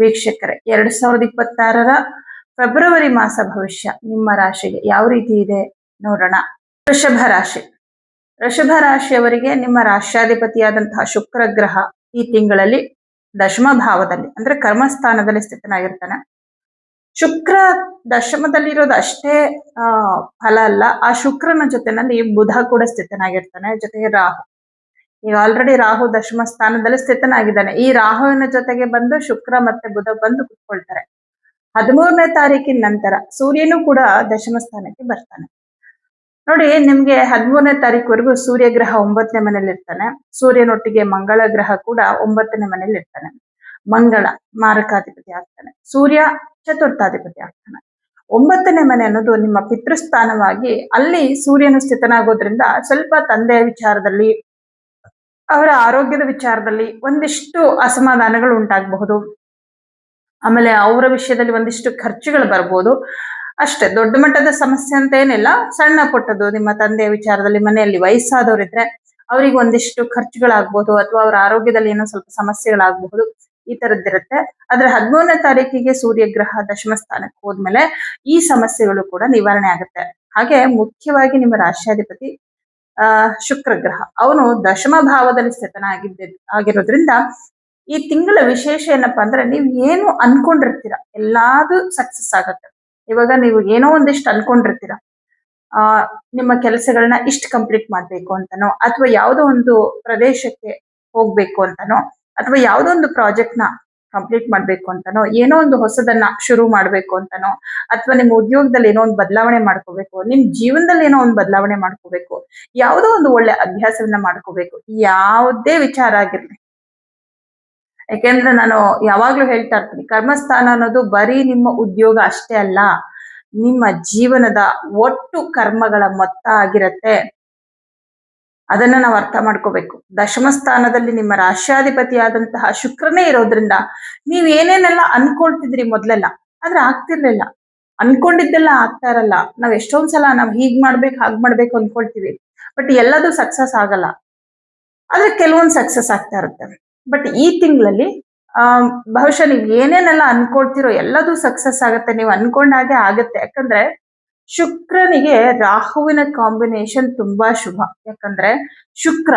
ವೀಕ್ಷಕರೇ, ಎರಡ್ ಸಾವಿರದ ಇಪ್ಪತ್ತಾರರ ಫೆಬ್ರವರಿ ಮಾಸ ಭವಿಷ್ಯ ನಿಮ್ಮ ರಾಶಿಗೆ ಯಾವ ರೀತಿ ಇದೆ ನೋಡೋಣ. ವೃಷಭ ರಾಶಿ. ವೃಷಭ ರಾಶಿಯವರಿಗೆ ನಿಮ್ಮ ರಾಶ್ಯಾಧಿಪತಿಯಾದಂತಹ ಶುಕ್ರ ಗ್ರಹ ಈ ತಿಂಗಳಲ್ಲಿ ದಶಮ ಭಾವದಲ್ಲಿ, ಅಂದ್ರೆ ಕರ್ಮಸ್ಥಾನದಲ್ಲಿ ಸ್ಥಿತನಾಗಿರ್ತಾನೆ. ಶುಕ್ರ ದಶಮದಲ್ಲಿರೋದು ಅಷ್ಟೇ ಫಲ ಅಲ್ಲ. ಆ ಶುಕ್ರನ ಜೊತೆನಲ್ಲಿ ಬುಧ ಕೂಡ ಸ್ಥಿತನಾಗಿರ್ತಾನೆ, ಜೊತೆಗೆ ರಾಹು. ಈಗ ಆಲ್ರೆಡಿ ರಾಹು ದಶಮ ಸ್ಥಾನದಲ್ಲಿ ಸ್ಥಿತನಾಗಿದ್ದಾನೆ. ಈ ರಾಹುವಿನ ಜೊತೆಗೆ ಬಂದು ಶುಕ್ರ ಮತ್ತೆ ಬುಧ ಬಂದು ಕುತ್ಕೊಳ್ತಾರೆ. ಹದಿಮೂರನೇ ತಾರೀಕಿನ ನಂತರ ಸೂರ್ಯನು ಕೂಡ ದಶಮ ಸ್ಥಾನಕ್ಕೆ ಬರ್ತಾನೆ. ನೋಡಿ, ನಿಮ್ಗೆ ಹದಿಮೂರನೇ ತಾರೀಕುವರೆಗೂ ಸೂರ್ಯ ಗ್ರಹ ಒಂಬತ್ತನೇ ಮನೇಲಿ ಇರ್ತಾನೆ ಸೂರ್ಯನೊಟ್ಟಿಗೆ ಮಂಗಳ ಗ್ರಹ ಕೂಡ ಒಂಬತ್ತನೇ ಮನೇಲಿ ಇರ್ತಾನೆ ಮಂಗಳ ಮಾರಕಾಧಿಪತಿ ಆಗ್ತಾನೆ. ಸೂರ್ಯ ಚತುರ್ಥಾಧಿಪತಿ ಆಗ್ತಾನೆ. ಒಂಬತ್ತನೇ ಮನೆ ಅನ್ನೋದು ನಿಮ್ಮ ಪಿತೃಸ್ಥಾನವಾಗಿ ಅಲ್ಲಿ ಸೂರ್ಯನು ಸ್ಥಿತನಾಗೋದ್ರಿಂದ ಸ್ವಲ್ಪ ತಂದೆಯ ವಿಚಾರದಲ್ಲಿ ಅವರ ಆರೋಗ್ಯದ ವಿಚಾರದಲ್ಲಿ ಒಂದಿಷ್ಟು ಅಸಮಾಧಾನಗಳು ಉಂಟಾಗಬಹುದು. ಆಮೇಲೆ ಅವರ ವಿಷಯದಲ್ಲಿ ಒಂದಿಷ್ಟು ಖರ್ಚುಗಳು ಬರ್ಬೋದು. ಅಷ್ಟೇ, ದೊಡ್ಡ ಮಟ್ಟದ ಸಮಸ್ಯೆ ಅಂತ ಏನಿಲ್ಲ. ಸಣ್ಣ ಪುಟ್ಟದು ನಿಮ್ಮ ತಂದೆಯ ವಿಚಾರದಲ್ಲಿ ಮನೆಯಲ್ಲಿ ವಯಸ್ಸಾದವರಿದ್ರೆ ಅವರಿಗೆ ಒಂದಿಷ್ಟು ಖರ್ಚುಗಳಾಗ್ಬೋದು ಅಥವಾ ಅವರ ಆರೋಗ್ಯದಲ್ಲಿ ಏನೋ ಸ್ವಲ್ಪ ಸಮಸ್ಯೆಗಳಾಗಬಹುದು. ಈ ತರದ್ದಿರುತ್ತೆ. ಆದ್ರೆ ಹದಿಮೂರನೇ ತಾರೀಕಿಗೆ ಸೂರ್ಯಗ್ರಹ ದಶಮ ಸ್ಥಾನಕ್ಕೆ ಹೋದ್ಮೇಲೆ ಈ ಸಮಸ್ಯೆಗಳು ಕೂಡ ನಿವಾರಣೆ ಆಗುತ್ತೆ. ಹಾಗೆ ಮುಖ್ಯವಾಗಿ ನಿಮ್ಮ ರಾಷ್ಟ್ರಾಧಿಪತಿ ಆ ಶುಕ್ರ ಗ್ರಹ ಅವನು ದಶಮ ಭಾವದಲ್ಲಿ ಸ್ಥಿತನಾಗಿದ್ದ, ಆಗಿರೋದ್ರಿಂದ ಈ ತಿಂಗಳ ವಿಶೇಷ ಏನಪ್ಪಾ ಅಂದ್ರೆ ನೀವು ಏನು ಅನ್ಕೊಂಡಿರ್ತೀರ, ಎಲ್ಲಾದು ಸಕ್ಸಸ್ ಆಗತ್ತೆ. ಇವಾಗ ನೀವು ಏನೋ ಒಂದಿಷ್ಟು ಅನ್ಕೊಂಡಿರ್ತೀರ, ಆ, ನಿಮ್ಮ ಕೆಲಸಗಳನ್ನ ಇಷ್ಟು ಕಂಪ್ಲೀಟ್ ಮಾಡ್ಬೇಕು ಅಂತನೋ, ಅಥವಾ ಯಾವುದೋ ಒಂದು ಪ್ರದೇಶಕ್ಕೆ ಹೋಗ್ಬೇಕು ಅಂತನೋ, ಅಥವಾ ಯಾವುದೋ ಒಂದು ಪ್ರಾಜೆಕ್ಟ್ನ ಕಂಪ್ಲೀಟ್ ಮಾಡ್ಬೇಕು ಅಂತನೋ, ಏನೋ ಒಂದು ಹೊಸದನ್ನ ಶುರು ಮಾಡ್ಬೇಕು ಅಂತನೋ, ಅಥವಾ ನಿಮ್ಮ ಉದ್ಯೋಗದಲ್ಲಿ ಏನೋ ಒಂದು ಬದಲಾವಣೆ ಮಾಡ್ಕೋಬೇಕು, ನಿಮ್ ಜೀವನದಲ್ಲಿ ಏನೋ ಒಂದು ಬದಲಾವಣೆ ಮಾಡ್ಕೋಬೇಕು, ಯಾವುದೋ ಒಂದು ಒಳ್ಳೆ ಅಭ್ಯಾಸವನ್ನ ಮಾಡ್ಕೋಬೇಕು, ಯಾವುದೇ ವಿಚಾರ ಆಗಿರ್ಲಿ. ಯಾಕೆಂದ್ರೆ ನಾನು ಯಾವಾಗ್ಲೂ ಹೇಳ್ತಾ ಇರ್ತೀನಿ, ಕರ್ಮಸ್ಥಾನ ಅನ್ನೋದು ಬರೀ ನಿಮ್ಮ ಉದ್ಯೋಗ ಅಷ್ಟೇ ಅಲ್ಲ, ನಿಮ್ಮ ಜೀವನದ ಒಟ್ಟು ಕರ್ಮಗಳ ಮೊತ್ತ ಆಗಿರತ್ತೆ. ಅದನ್ನ ನಾವು ಅರ್ಥ ಮಾಡ್ಕೋಬೇಕು. ದಶಮ ಸ್ಥಾನದಲ್ಲಿ ನಿಮ್ಮ ರಾಷ್ಟ್ರಾಧಿಪತಿಯಾದಂತಹ ಶುಕ್ರನೇ ಇರೋದ್ರಿಂದ ನೀವ್ ಏನೇನೆಲ್ಲ ಅನ್ಕೊಳ್ತಿದ್ರಿ ಮೊದ್ಲೆಲ್ಲ, ಆದ್ರೆ ಆಗ್ತಿರ್ಲಿಲ್ಲ. ಅನ್ಕೊಂಡಿದ್ದೆಲ್ಲ ಆಗ್ತಾ ಇರಲ್ಲ. ನಾವ್ ಎಷ್ಟೊಂದ್ ಸಲ ನಾವ್ ಹೀಗ್ ಮಾಡ್ಬೇಕು, ಹಾಗ್ ಮಾಡ್ಬೇಕು ಅನ್ಕೊಳ್ತೀವಿ. ಬಟ್ ಎಲ್ಲದೂ ಸಕ್ಸಸ್ ಆಗಲ್ಲ. ಆದ್ರೆ ಕೆಲವೊಂದು ಸಕ್ಸಸ್ ಆಗ್ತಾ ಇರುತ್ತೆ. ಬಟ್ ಈ ತಿಂಗಳಲ್ಲಿ, ಆ, ಬಹುಶಃ ನೀವ್ ಏನೇನೆಲ್ಲ ಅನ್ಕೊಳ್ತಿರೋ ಎಲ್ಲದೂ ಸಕ್ಸಸ್ ಆಗತ್ತೆ. ನೀವು ಅನ್ಕೊಂಡಾಗೆ ಆಗತ್ತೆ. ಯಾಕಂದ್ರೆ ಶುಕ್ರನಿಗೆ ರಾಹುವಿನ ಕಾಂಬಿನೇಷನ್ ತುಂಬಾ ಶುಭ. ಯಾಕಂದ್ರೆ ಶುಕ್ರ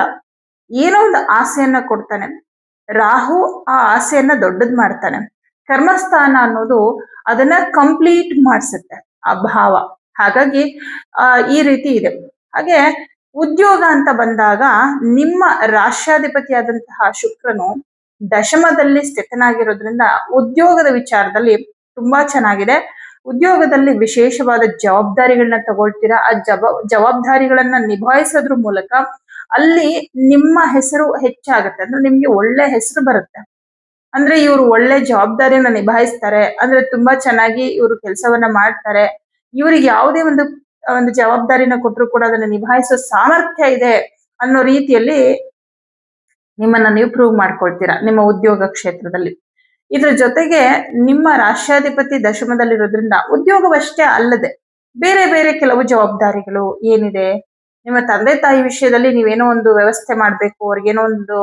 ಏನೋ ಒಂದು ಆಸೆಯನ್ನ ಕೊಡ್ತಾನೆ. ರಾಹು ಆ ಆಸೆಯನ್ನ ದೊಡ್ಡದ್ ಮಾಡ್ತಾನೆ. ಕರ್ಮಸ್ಥಾನ ಅನ್ನೋದು ಅದನ್ನ ಕಂಪ್ಲೀಟ್ ಮಾಡಿಸುತ್ತೆ ಆ ಭಾವ. ಹಾಗಾಗಿ ಆ ಈ ರೀತಿ ಇದೆ. ಹಾಗೆ ಉದ್ಯೋಗ ಅಂತ ಬಂದಾಗ ನಿಮ್ಮ ರಾಷ್ಟ್ರಾಧಿಪತಿಯಾದಂತಹ ಶುಕ್ರನು ದಶಮದಲ್ಲಿ ಸ್ಥಿತನಾಗಿರೋದ್ರಿಂದ ಉದ್ಯೋಗದ ವಿಚಾರದಲ್ಲಿ ತುಂಬಾ ಚೆನ್ನಾಗಿದೆ. ಉದ್ಯೋಗದಲ್ಲಿ ವಿಶೇಷವಾದ ಜವಾಬ್ದಾರಿಗಳನ್ನ ತಗೊಳ್ತೀರಾ? ಆ ಜವಾಬ್ ಜವಾಬ್ದಾರಿಗಳನ್ನ ನಿಭಾಯಿಸೋದ್ರ ಮೂಲಕ ಅಲ್ಲಿ ನಿಮ್ಮ ಹೆಸರು ಹೆಚ್ಚಾಗುತ್ತೆ. ಅಂದ್ರೆ ನಿಮ್ಗೆ ಒಳ್ಳೆ ಹೆಸರು ಬರುತ್ತೆ. ಅಂದ್ರೆ ಇವರು ಒಳ್ಳೆ ಜವಾಬ್ದಾರಿಯನ್ನ ನಿಭಾಯಿಸ್ತಾರೆ. ಅಂದ್ರೆ ತುಂಬಾ ಚೆನ್ನಾಗಿ ಇವರು ಕೆಲಸವನ್ನ ಮಾಡ್ತಾರೆ. ಇವ್ರಿಗೆ ಯಾವುದೇ ಒಂದು ಒಂದು ಜವಾಬ್ದಾರಿನ ಕೊಟ್ಟರು ಕೂಡ ಅದನ್ನ ನಿಭಾಯಿಸೋ ಸಾಮರ್ಥ್ಯ ಇದೆ ಅನ್ನೋ ರೀತಿಯಲ್ಲಿ ನಿಮ್ಮನ್ನ ನೀವು ಪ್ರೂವ್ ಮಾಡ್ಕೊಳ್ತೀರಾ ನಿಮ್ಮ ಉದ್ಯೋಗ ಕ್ಷೇತ್ರದಲ್ಲಿ. ಇದ್ರ ಜೊತೆಗೆ ನಿಮ್ಮ ರಾಷ್ಟ್ರಾಧಿಪತಿ ದಶಮದಲ್ಲಿರೋದ್ರಿಂದ ಉದ್ಯೋಗವಷ್ಟೇ ಅಲ್ಲದೆ ಬೇರೆ ಬೇರೆ ಕೆಲವು ಜವಾಬ್ದಾರಿಗಳು ಏನಿದೆ? ನಿಮ್ಮ ತಂದೆ ತಾಯಿ ವಿಷಯದಲ್ಲಿ ನೀವೇನೋ ಒಂದು ವ್ಯವಸ್ಥೆ ಮಾಡ್ಬೇಕು, ಅವ್ರಿಗೇನೋ ಒಂದು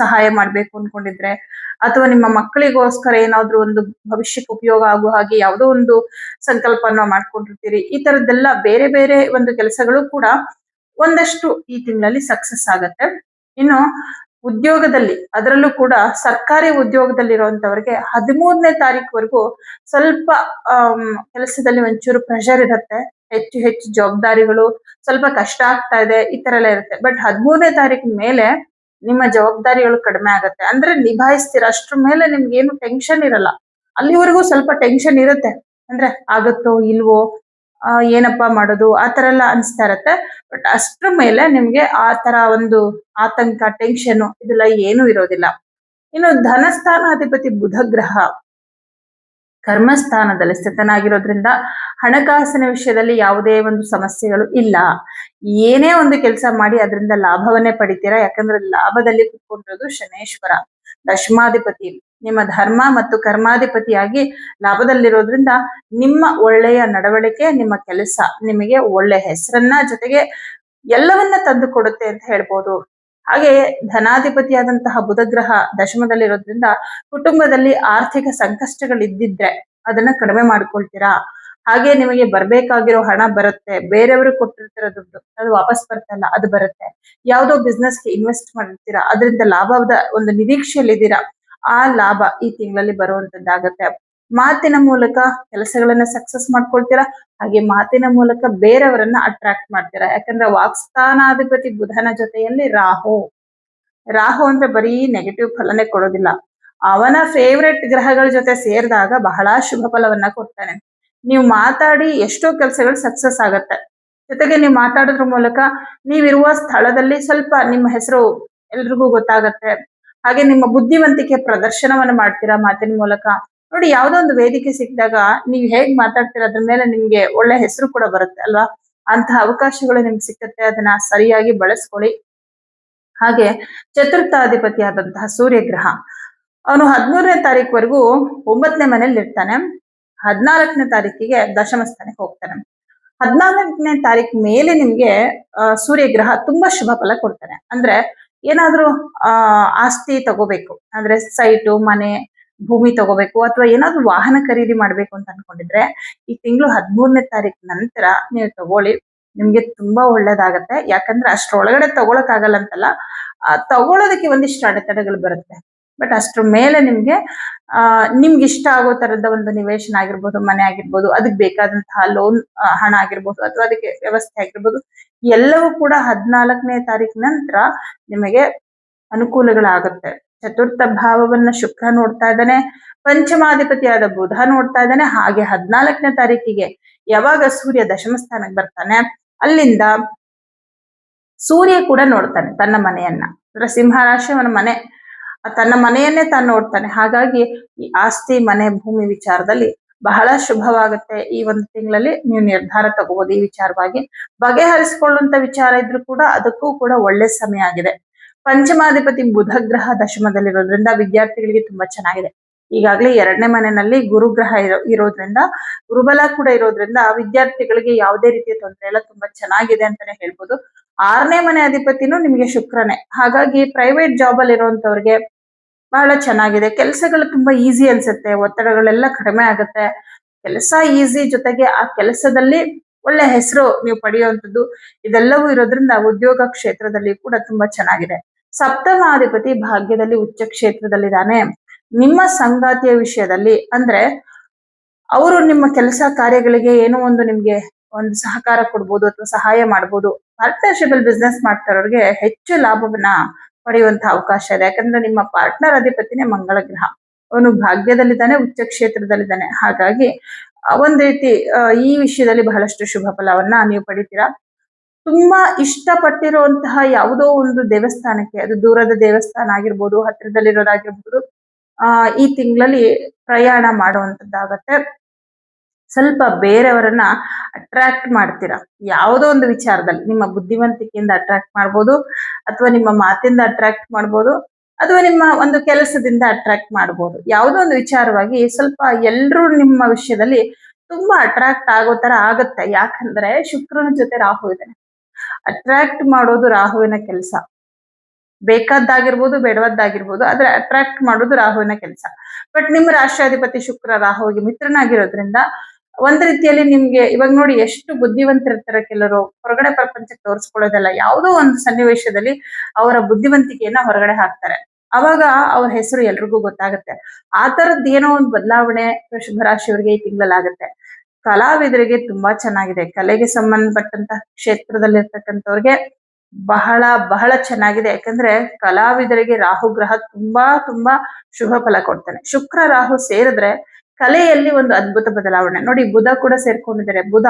ಸಹಾಯ ಮಾಡ್ಬೇಕು ಅನ್ಕೊಂಡಿದ್ರೆ, ಅಥವಾ ನಿಮ್ಮ ಮಕ್ಕಳಿಗೋಸ್ಕರ ಏನಾದ್ರು ಒಂದು ಭವಿಷ್ಯಕ್ಕೆ ಉಪಯೋಗ ಆಗುವ ಹಾಗೆ ಯಾವುದೋ ಒಂದು ಸಂಕಲ್ಪನ ಮಾಡ್ಕೊಂಡಿರ್ತೀರಿ, ಈ ತರದ್ದೆಲ್ಲ ಬೇರೆ ಬೇರೆ ಒಂದು ಕೆಲಸಗಳು ಕೂಡ ಒಂದಷ್ಟು ಈ ತಿಂಗಳಲ್ಲಿ ಸಕ್ಸಸ್ ಆಗತ್ತೆ. ಇನ್ನು ಉದ್ಯೋಗದಲ್ಲಿ, ಅದರಲ್ಲೂ ಕೂಡ ಸರ್ಕಾರಿ ಉದ್ಯೋಗದಲ್ಲಿ ಉದ್ಯೋಗದಲ್ಲಿರುವಂತವರಿಗೆ ಹದಿಮೂರನೇ ತಾರೀಕುವರೆಗೂ ಸ್ವಲ್ಪ ಕೆಲಸದಲ್ಲಿ ಒಂಚೂರು ಪ್ರೆಷರ್ ಇರುತ್ತೆ. ಹೆಚ್ಚು ಹೆಚ್ಚು ಜವಾಬ್ದಾರಿಗಳು, ಸ್ವಲ್ಪ ಕಷ್ಟ ಆಗ್ತಾ ಇದೆ, ಈ ತರ ಎಲ್ಲ ಇರುತ್ತೆ. ಬಟ್ ಹದಿಮೂರನೇ ತಾರೀಕು ಮೇಲೆ ನಿಮ್ಮ ಜವಾಬ್ದಾರಿಗಳು ಕಡಿಮೆ ಆಗುತ್ತೆ. ಅಂದ್ರೆ ನಿಭಾಯಿಸ್ತೀರ, ಅಷ್ಟ್ರ ಮೇಲೆ ನಿಮ್ಗೆ ಏನು ಟೆನ್ಷನ್ ಇರಲ್ಲ. ಅಲ್ಲಿವರೆಗೂ ಸ್ವಲ್ಪ ಟೆನ್ಷನ್ ಇರುತ್ತೆ. ಅಂದ್ರೆ ಆಗುತ್ತೋ, ಇಲ್ವೋ ಏನಪ್ಪಾ ಮಾಡೋದು, ಆ ತರ ಎಲ್ಲ ಅನಿಸ್ತಾ ಇರತ್ತೆ. ಬಟ್ ಅಷ್ಟ್ರ ಮೇಲೆ ನಿಮ್ಗೆ ಆ ತರ ಒಂದು ಆತಂಕ ಟೆನ್ಷನ್ ಇದೆಲ್ಲ ಏನೂ ಇರೋದಿಲ್ಲ. ಇನ್ನು ಧನಸ್ಥಾನಾಧಿಪತಿ ಬುಧ ಗ್ರಹ ಕರ್ಮಸ್ಥಾನದಲ್ಲಿ ಸ್ಥಿತನಾಗಿರೋದ್ರಿಂದ ಹಣಕಾಸಿನ ವಿಷಯದಲ್ಲಿ ಯಾವುದೇ ಒಂದು ಸಮಸ್ಯೆಗಳು ಇಲ್ಲ. ಏನೇ ಒಂದು ಕೆಲಸ ಮಾಡಿ ಅದರಿಂದ ಲಾಭವನ್ನೇ ಪಡಿತೀರಾ? ಯಾಕಂದ್ರೆ ಲಾಭದಲ್ಲಿ ಕುತ್ಕೊಂಡಿರೋದು ಶನೇಶ್ವರ, ದಶಮಾಧಿಪತಿ. ನಿಮ್ಮ ಧರ್ಮ ಮತ್ತು ಕರ್ಮಾಧಿಪತಿಯಾಗಿ ಲಾಭದಲ್ಲಿರೋದ್ರಿಂದ ನಿಮ್ಮ ಒಳ್ಳೆಯ ನಡವಳಿಕೆ, ನಿಮ್ಮ ಕೆಲಸ ನಿಮಗೆ ಒಳ್ಳೆ ಹೆಸರನ್ನ ಜೊತೆಗೆ ಎಲ್ಲವನ್ನ ತಂದು ಕೊಡುತ್ತೆ ಅಂತ ಹೇಳ್ಬೋದು. ಹಾಗೆ ಧನಾಧಿಪತಿಯಾದಂತಹ ಬುಧಗ್ರಹ ದಶಮದಲ್ಲಿರೋದ್ರಿಂದ ಕುಟುಂಬದಲ್ಲಿ ಆರ್ಥಿಕ ಸಂಕಷ್ಟಗಳಿದ್ದಿದ್ರೆ ಅದನ್ನ ಕಡಿಮೆ ಮಾಡ್ಕೊಳ್ತೀರಾ? ಹಾಗೆ ನಿಮಗೆ ಬರ್ಬೇಕಾಗಿರೋ ಹಣ ಬರುತ್ತೆ. ಬೇರೆಯವರು ಕೊಟ್ಟಿರ್ತಿರೋ ದುಡ್ಡು, ಅದು ವಾಪಸ್ ಬರ್ತಲ್ಲ, ಅದು ಬರುತ್ತೆ. ಯಾವುದೋ ಬಿಸ್ನೆಸ್ಗೆ ಇನ್ವೆಸ್ಟ್ ಮಾಡಿರ್ತೀರಾ ಅದರಿಂದ ಲಾಭದ ಒಂದು ನಿರೀಕ್ಷೆಯಲ್ಲಿದ್ದೀರಾ? ಆ ಲಾಭ ಈ ತಿಂಗಳಲ್ಲಿ ಬರುವಂತದ್ದಾಗತ್ತೆ. ಮಾತಿನ ಮೂಲಕ ಕೆಲಸಗಳನ್ನ ಸಕ್ಸಸ್ ಮಾಡ್ಕೊಳ್ತೀರಾ? ಹಾಗೆ ಮಾತಿನ ಮೂಲಕ ಬೇರೆಯವರನ್ನ ಅಟ್ರಾಕ್ಟ್ ಮಾಡ್ತೀರಾ? ಯಾಕಂದ್ರೆ ವಾಕ್ಸ್ಥಾನಾಧಿಪತಿ ಬುಧನ ಜೊತೆಯಲ್ಲಿ ರಾಹು. ರಾಹು ಅಂದ್ರೆ ಬರೀ ನೆಗೆಟಿವ್ ಫಲನೆ ಕೊಡೋದಿಲ್ಲ. ಅವನ ಫೇವ್ರೆಟ್ ಗ್ರಹಗಳ ಜೊತೆ ಸೇರಿದಾಗ ಬಹಳ ಶುಭ ಫಲವನ್ನ ಕೊಡ್ತಾನೆ. ನೀವು ಮಾತಾಡಿ ಎಷ್ಟೋ ಕೆಲಸಗಳು ಸಕ್ಸಸ್ ಆಗತ್ತೆ. ಜೊತೆಗೆ ನೀವು ಮಾತಾಡೋದ್ರ ಮೂಲಕ ನೀವಿರುವ ಸ್ಥಳದಲ್ಲಿ ಸ್ವಲ್ಪ ನಿಮ್ಮ ಹೆಸರು ಎಲ್ರಿಗೂ ಗೊತ್ತಾಗತ್ತೆ. ಹಾಗೆ ನಿಮ್ಮ ಬುದ್ಧಿವಂತಿಕೆ ಪ್ರದರ್ಶನವನ್ನು ಮಾಡ್ತೀರಾ ಮಾತಿನ ಮೂಲಕ? ನೋಡಿ, ಯಾವುದೋ ಒಂದು ವೇದಿಕೆ ಸಿಕ್ಕಿದಾಗ ನೀವು ಹೇಗ್ ಮಾತಾಡ್ತೀರಾ, ಅದ್ರ ಮೇಲೆ ನಿಮ್ಗೆ ಒಳ್ಳೆ ಹೆಸರು ಕೂಡ ಬರುತ್ತೆ ಅಲ್ವಾ? ಅಂತಹ ಅವಕಾಶಗಳು ನಿಮ್ಗೆ ಸಿಕ್ಕತ್ತೆ, ಅದನ್ನ ಸರಿಯಾಗಿ ಬಳಸ್ಕೊಳ್ಳಿ. ಹಾಗೆ ಚತುರ್ಥಾಧಿಪತಿ ಆದಂತಹ ಸೂರ್ಯಗ್ರಹ. ಅವನು ಹದಿಮೂರನೇ ತಾರೀಕುವರೆಗೂ ಒಂಬತ್ತನೇ ಮನೇಲಿ ಇರ್ತಾನೆ. ಹದಿನಾಲ್ಕನೇ ತಾರೀಕಿಗೆ ದಶಮ ಸ್ಥಾನಕ್ಕೆ ಹೋಗ್ತಾನೆ. ಹದಿನಾಲ್ಕನೇ ತಾರೀಕು ಮೇಲೆ ನಿಮ್ಗೆ ಸೂರ್ಯಗ್ರಹ ತುಂಬಾ ಶುಭ ಫಲ ಕೊಡ್ತಾನೆ. ಅಂದ್ರೆ ಏನಾದ್ರೂ ಆಸ್ತಿ ತಗೋಬೇಕು. ಅಂದ್ರೆ ಸೈಟು ಮನೆ, ಭೂಮಿ ತಗೋಬೇಕು ಅಥವಾ ಏನಾದ್ರೂ ವಾಹನ ಖರೀದಿ ಮಾಡ್ಬೇಕು ಅಂತ ಅನ್ಕೊಂಡಿದ್ರೆ, ಈ ತಿಂಗಳು ಹದಿಮೂರನೇ ತಾರೀಕು ನಂತರ ನೀವು ತಗೊಳ್ಳಿ. ನಿಮ್ಗೆ ತುಂಬಾ ಒಳ್ಳೇದಾಗತ್ತೆ. ಯಾಕಂದ್ರೆ ಅಷ್ಟ್ರೊಳಗಡೆ ತಗೊಳಕ್ ಆಗಲ್ಲ ಅಂತಲ್ಲ ತಗೊಳೋದಕ್ಕೆ ಒಂದಿಷ್ಟು ಅಡೆತಡೆಗಳು ಬರುತ್ತೆ. ಬಟ್ ಅಷ್ಟ್ರ ಮೇಲೆ ನಿಮ್ಗೆ ನಿಮ್ಗೆ ಇಷ್ಟ ಆಗೋ ತರದ ಒಂದು ನಿವೇಶನ ಆಗಿರ್ಬೋದು, ಮನೆ ಆಗಿರ್ಬೋದು, ಅದಕ್ಕೆ ಬೇಕಾದಂತಹ ಲೋನ್ ಹಣ ಆಗಿರ್ಬೋದು ಅಥವಾ ಅದಕ್ಕೆ ವ್ಯವಸ್ಥೆ ಆಗಿರ್ಬೋದು, ಎಲ್ಲವೂ ಕೂಡ ಹದಿನಾಲ್ಕನೇ ತಾರೀಕು ನಂತರ ನಿಮಗೆ ಅನುಕೂಲಗಳಾಗುತ್ತೆ. ಚತುರ್ಥ ಭಾವವನ್ನ ಶುಕ್ರ ನೋಡ್ತಾ ಇದ್ದಾನೆ, ಪಂಚಮಾಧಿಪತಿಯಾದ ಬುಧ ನೋಡ್ತಾ ಇದ್ದಾನೆ, ಹಾಗೆ ಹದಿನಾಲ್ಕನೇ ತಾರೀಕಿಗೆ ಯಾವಾಗ ಸೂರ್ಯ ದಶಮ ಸ್ಥಾನಕ್ಕೆ ಬರ್ತಾನೆ, ಅಲ್ಲಿಂದ ಸೂರ್ಯ ಕೂಡ ನೋಡ್ತಾನೆ ತನ್ನ ಮನೆಯನ್ನ. ಅಂದ್ರೆ ಸಿಂಹ ರಾಶಿ ಅವನ ಮನೆ ತನ್ನ ಮನೆಯನ್ನೇ ತಾನು ನೋಡ್ತಾನೆ. ಹಾಗಾಗಿ ಈ ಆಸ್ತಿ, ಮನೆ, ಭೂಮಿ ವಿಚಾರದಲ್ಲಿ ಬಹಳ ಶುಭವಾಗುತ್ತೆ ಈ ಒಂದು ತಿಂಗಳಲ್ಲಿ. ನೀವು ನಿರ್ಧಾರ ತಗೋಬಹುದು ಈ ವಿಚಾರವಾಗಿ. ಬಗೆಹರಿಸಿಕೊಳ್ಳುವಂತ ವಿಚಾರ ಇದ್ರೂ ಕೂಡ ಅದಕ್ಕೂ ಕೂಡ ಒಳ್ಳೆ ಸಮಯ ಆಗಿದೆ. ಪಂಚಮಾಧಿಪತಿ ಬುಧ ಗ್ರಹ ದಶಮದಲ್ಲಿರೋದ್ರಿಂದ ವಿದ್ಯಾರ್ಥಿಗಳಿಗೆ ತುಂಬಾ ಚೆನ್ನಾಗಿದೆ. ಈಗಾಗಲೇ ಎರಡನೇ ಮನೆಯಲ್ಲಿ ಗುರುಗ್ರಹ ಇರೋ, ಇರೋದ್ರಿಂದ, ಗುರುಬಲ ಕೂಡ ಇರೋದ್ರಿಂದ ವಿದ್ಯಾರ್ಥಿಗಳಿಗೆ ಯಾವುದೇ ರೀತಿಯ ತೊಂದರೆ ಎಲ್ಲ ತುಂಬಾ ಚೆನ್ನಾಗಿದೆ ಅಂತಾನೆ ಹೇಳ್ಬೋದು. ಆರನೇ ಮನೆ ಅಧಿಪತಿನೂ ನಿಮಗೆ ಶುಕ್ರನೇ. ಹಾಗಾಗಿ ಪ್ರೈವೇಟ್ ಜಾಬ್ ಅಲ್ಲಿ ಇರುವಂತವ್ರಿಗೆ ಬಹಳ ಚೆನ್ನಾಗಿದೆ. ಕೆಲಸಗಳು ತುಂಬಾ ಈಸಿ ಅನ್ಸುತ್ತೆ. ಒತ್ತಡಗಳೆಲ್ಲ ಕಡಿಮೆ ಆಗುತ್ತೆ. ಕೆಲಸ ಈಸಿ ಜೊತೆಗೆ ಆ ಕೆಲಸದಲ್ಲಿ ಒಳ್ಳೆ ಹೆಸರು ನೀವು ಪಡೆಯುವಂಥದ್ದು, ಇದೆಲ್ಲವೂ ಇರೋದ್ರಿಂದ ಉದ್ಯೋಗ ಕ್ಷೇತ್ರದಲ್ಲಿ ಕೂಡ ತುಂಬಾ ಚೆನ್ನಾಗಿದೆ. ಸಪ್ತಮಾಧಿಪತಿ ಭಾಗ್ಯದಲ್ಲಿ ಉಚ್ಚ ಕ್ಷೇತ್ರದಲ್ಲಿದ್ದಾನೆ. ನಿಮ್ಮ ಸಂಗಾತಿಯ ವಿಷಯದಲ್ಲಿ ಅಂದ್ರೆ ಅವರು ನಿಮ್ಮ ಕೆಲಸ ಕಾರ್ಯಗಳಿಗೆ ಏನೋ ಒಂದು ನಿಮ್ಗೆ ಒಂದು ಸಹಕಾರ ಕೊಡ್ಬೋದು ಅಥವಾ ಸಹಾಯ ಮಾಡ್ಬೋದು. ಪಾರ್ಟ್ನರ್ಶಿಪ್ ಅಲ್ಲಿ ಬಿಸ್ನೆಸ್ ಮಾಡ್ತಾರೋರಿಗೆ ಹೆಚ್ಚು ಲಾಭವನ್ನ ಪಡೆಯುವಂತ ಅವಕಾಶ ಇದೆ. ಯಾಕಂದ್ರೆ ನಿಮ್ಮ ಪಾರ್ಟ್ನರ್ ಅಧಿಪತಿನೇ ಮಂಗಳ ಗ್ರಹ. ಅವನು ಭಾಗ್ಯದಲ್ಲಿದ್ದಾನೆ, ಉಚ್ಚ ಕ್ಷೇತ್ರದಲ್ಲಿದ್ದಾನೆ. ಹಾಗಾಗಿ ಒಂದು ಒಂದ್ ರೀತಿ ಈ ವಿಷಯದಲ್ಲಿ ಬಹಳಷ್ಟು ಶುಭ ಫಲವನ್ನ ನೀವು ಪಡಿತೀರಾ? ತುಂಬಾ ಇಷ್ಟಪಟ್ಟಿರುವಂತಹ ಯಾವುದೋ ಒಂದು ದೇವಸ್ಥಾನಕ್ಕೆ, ಅದು ದೂರದ ದೇವಸ್ಥಾನ ಆಗಿರ್ಬೋದು, ಹತ್ತಿರದಲ್ಲಿರೋದಾಗಿರ್ಬೋದು, ಆ, ಈ ತಿಂಗಳಲ್ಲಿ ಪ್ರಯಾಣ ಮಾಡುವಂತದ್ದಾಗತ್ತೆ ಸ್ವಲ್ಪ ಬೇರೆಯವರನ್ನ ಅಟ್ರಾಕ್ಟ್ ಮಾಡ್ತೀರಾ? ಯಾವುದೋ ಒಂದು ವಿಚಾರದಲ್ಲಿ. ನಿಮ್ಮ ಬುದ್ಧಿವಂತಿಕೆಯಿಂದ ಅಟ್ರಾಕ್ಟ್ ಮಾಡ್ಬೋದು, ಅಥವಾ ನಿಮ್ಮ ಮಾತಿಂದ ಅಟ್ರಾಕ್ಟ್ ಮಾಡ್ಬೋದು, ಅಥವಾ ನಿಮ್ಮ ಒಂದು ಕೆಲಸದಿಂದ ಅಟ್ರಾಕ್ಟ್ ಮಾಡ್ಬೋದು. ಯಾವುದೋ ಒಂದು ವಿಚಾರವಾಗಿ ಸ್ವಲ್ಪ ಎಲ್ಲರೂ ನಿಮ್ಮ ವಿಷಯದಲ್ಲಿ ತುಂಬಾ ಅಟ್ರಾಕ್ಟ್ ಆಗೋ ತರ ಆಗುತ್ತೆ. ಯಾಕಂದ್ರೆ ಶುಕ್ರನ ಜೊತೆ ರಾಹು ಇದೆ ಅಟ್ರಾಕ್ಟ್ ಮಾಡೋದು ರಾಹುವಿನ ಕೆಲಸ. ಬೇಕಾದ್ದಾಗಿರ್ಬೋದು, ಬೇಡವದ್ದಾಗಿರ್ಬೋದು, ಆದ್ರೆ ಅಟ್ರಾಕ್ಟ್ ಮಾಡೋದು ರಾಹುವಿನ ಕೆಲಸ. ಬಟ್ ನಿಮ್ಮ ರಾಷ್ಟ್ರಾಧಿಪತಿ ಶುಕ್ರ ರಾಹುವಿಗೆ ಮಿತ್ರನಾಗಿರೋದ್ರಿಂದ ಒಂದ್ ರೀತಿಯಲ್ಲಿ ನಿಮ್ಗೆ ಇವಾಗ ನೋಡಿ ಎಷ್ಟು ಬುದ್ಧಿವಂತರಿರ್ತಾರೆ ಕೆಲವರು. ಹೊರಗಡೆ ಪ್ರಪಂಚಕ್ಕೆ ತೋರಿಸ್ಕೊಳ್ಳೋದಲ್ಲ, ಯಾವುದೋ ಒಂದು ಸನ್ನಿವೇಶದಲ್ಲಿ ಅವರ ಬುದ್ಧಿವಂತಿಕೆಯನ್ನ ಹೊರಗಡೆ ಹಾಕ್ತಾರೆ. ಅವಾಗ ಅವ್ರ ಹೆಸರು ಎಲ್ರಿಗೂ ಗೊತ್ತಾಗುತ್ತೆ. ಆ ತರದ್ ಏನೋ ಒಂದು ಬದಲಾವಣೆ ವೃಷಭ ರಾಶಿಯವರಿಗೆ ಈ ತಿಂಗಳಲ್ಲಾಗುತ್ತೆ ಕಲಾವಿದರಿಗೆ ತುಂಬಾ ಚೆನ್ನಾಗಿದೆ. ಕಲೆಗೆ ಸಂಬಂಧಪಟ್ಟಂತ ಕ್ಷೇತ್ರದಲ್ಲಿರ್ತಕ್ಕಂಥವ್ರಿಗೆ ಬಹಳ ಬಹಳ ಚೆನ್ನಾಗಿದೆ. ಯಾಕಂದ್ರೆ ಕಲಾವಿದರಿಗೆ ರಾಹು ಗ್ರಹ ತುಂಬಾ ತುಂಬಾ ಶುಭ ಫಲ ಕೊಡ್ತಾನೆ. ಶುಕ್ರ, ರಾಹು ಸೇರಿದ್ರೆ ಕಲೆಯಲ್ಲಿ ಒಂದು ಅದ್ಭುತ ಬದಲಾವಣೆ. ನೋಡಿ, ಬುಧ ಕೂಡ ಸೇರ್ಕೊಂಡಿದ್ದಾರೆ. ಬುಧ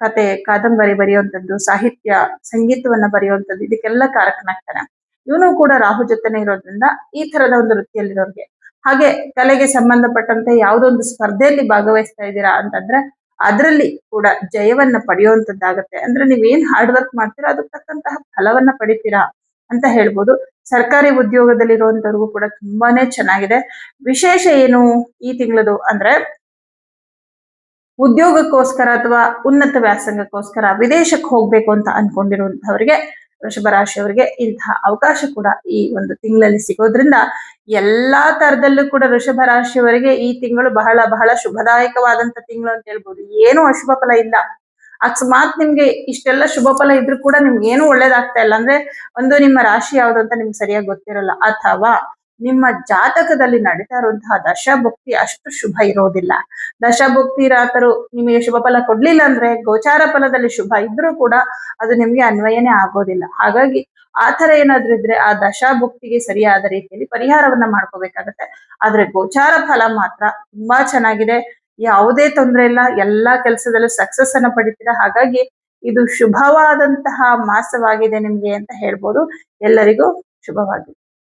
ಕತೆ, ಕಾದಂಬರಿ ಬರೆಯುವಂಥದ್ದು, ಸಾಹಿತ್ಯ, ಸಂಗೀತವನ್ನ ಬರೆಯುವಂಥದ್ದು, ಇದಕ್ಕೆಲ್ಲ ಕಾರಕನಾಗ್ತಾನೆ. ಇವನು ಕೂಡ ರಾಹು ಜೊತೆನೆ ಇರೋದ್ರಿಂದ ಈ ತರದ ಒಂದು ವೃತ್ತಿಯಲ್ಲಿರೋರ್ಗೆ. ಹಾಗೆ ಕಲೆಗೆ ಸಂಬಂಧಪಟ್ಟಂತೆ ಯಾವುದೊಂದು ಸ್ಪರ್ಧೆಯಲ್ಲಿ ಭಾಗವಹಿಸ್ತಾ ಇದ್ದೀರಾ ಅಂತಂದ್ರೆ, ಅದರಲ್ಲಿ ಕೂಡ ಜಯವನ್ನ ಪಡೆಯುವಂತದ್ದಾಗತ್ತೆ ಅಂದ್ರೆ ನೀವೇನ್ ಹಾರ್ಡ್ ವರ್ಕ್ ಮಾಡ್ತೀರಾ ಅದಕ್ಕೆ ತಕ್ಕಂತಹ ಫಲವನ್ನ ಪಡಿತೀರಾ ಅಂತ ಹೇಳ್ಬೋದು. ಸರ್ಕಾರಿ ಉದ್ಯೋಗದಲ್ಲಿರುವಂತವ್ರಿಗೂ ಕೂಡ ತುಂಬಾನೇ ಚೆನ್ನಾಗಿದೆ. ವಿಶೇಷ ಏನು ಈ ತಿಂಗಳದು ಅಂದ್ರೆ ಉದ್ಯೋಗಕ್ಕೋಸ್ಕರ ಅಥವಾ ಉನ್ನತ ವ್ಯಾಸಂಗಕ್ಕೋಸ್ಕರ ವಿದೇಶಕ್ಕೆ ಹೋಗ್ಬೇಕು ಅಂತ ಅನ್ಕೊಂಡಿರುವಂತಹವರಿಗೆ ವೃಷಭ ರಾಶಿಯವರಿಗೆ ಇಂತಹ ಅವಕಾಶ ಕೂಡ ಈ ಒಂದು ತಿಂಗಳಲ್ಲಿ ಸಿಗೋದ್ರಿಂದ ಎಲ್ಲಾ ತರದಲ್ಲೂ ಕೂಡ ವೃಷಭ ರಾಶಿಯವರಿಗೆ ಈ ತಿಂಗಳು ಬಹಳ ಬಹಳ ಶುಭದಾಯಕವಾದಂತ ತಿಂಗಳು ಅಂತ ಹೇಳ್ಬೋದು. ಏನು ಅಶುಭ ಫಲ ಇಲ್ಲ. ಅಕಸ್ಮಾತ್ ನಿಮ್ಗೆ ಇಷ್ಟೆಲ್ಲ ಶುಭ ಫಲ ಇದ್ರು ಕೂಡ ನಿಮ್ಗೆ ಏನು ಒಳ್ಳೇದಾಗ್ತಾ ಇಲ್ಲ. ಅಂದ್ರೆ ಒಂದು ನಿಮ್ಮ ರಾಶಿ ಯಾವ್ದು ಅಂತ ನಿಮ್ಗೆ ಸರಿಯಾಗಿ ಗೊತ್ತಿರಲ್ಲ. ಅಥವಾ ನಿಮ್ಮ ಜಾತಕದಲ್ಲಿ ನಡೀತಾ ಇರುವಂತಹ ದಶಭುಕ್ತಿ ಅಷ್ಟು ಶುಭ ಇರೋದಿಲ್ಲ. ದಶಭುಕ್ತಿ ರಾತರು ನಿಮಗೆ ಶುಭ ಫಲ ಕೊಡ್ಲಿಲ್ಲ ಅಂದ್ರೆ ಗೋಚಾರ ಫಲದಲ್ಲಿ ಶುಭ ಇದ್ರೂ ಕೂಡ ಅದು ನಿಮ್ಗೆ ಅನ್ವಯನೇ ಆಗೋದಿಲ್ಲ. ಹಾಗಾಗಿ ಆ ತರ ಏನಾದ್ರೂ ಇದ್ರೆ ಆ ದಶಾಭುಕ್ತಿಗೆ ಸರಿಯಾದ ರೀತಿಯಲ್ಲಿ ಪರಿಹಾರವನ್ನ ಮಾಡ್ಕೋಬೇಕಾಗತ್ತೆ. ಆದ್ರೆ ಗೋಚಾರ ಫಲ ಮಾತ್ರ ತುಂಬಾ ಚೆನ್ನಾಗಿದೆ. ಯಾವುದೇ ತೊಂದರೆ ಇಲ್ಲ, ಎಲ್ಲಾ ಕೆಲಸದಲ್ಲೂ ಸಕ್ಸಸ್ ಅನ್ನ ಪಡಿತೀರಾ? ಹಾಗಾಗಿ ಇದು ಶುಭವಾದಂತಹ ಮಾಸವಾಗಿದೆ ನಿಮ್ಗೆ ಅಂತ ಹೇಳ್ಬೋದು. ಎಲ್ಲರಿಗೂ ಶುಭವಾಗಿದೆ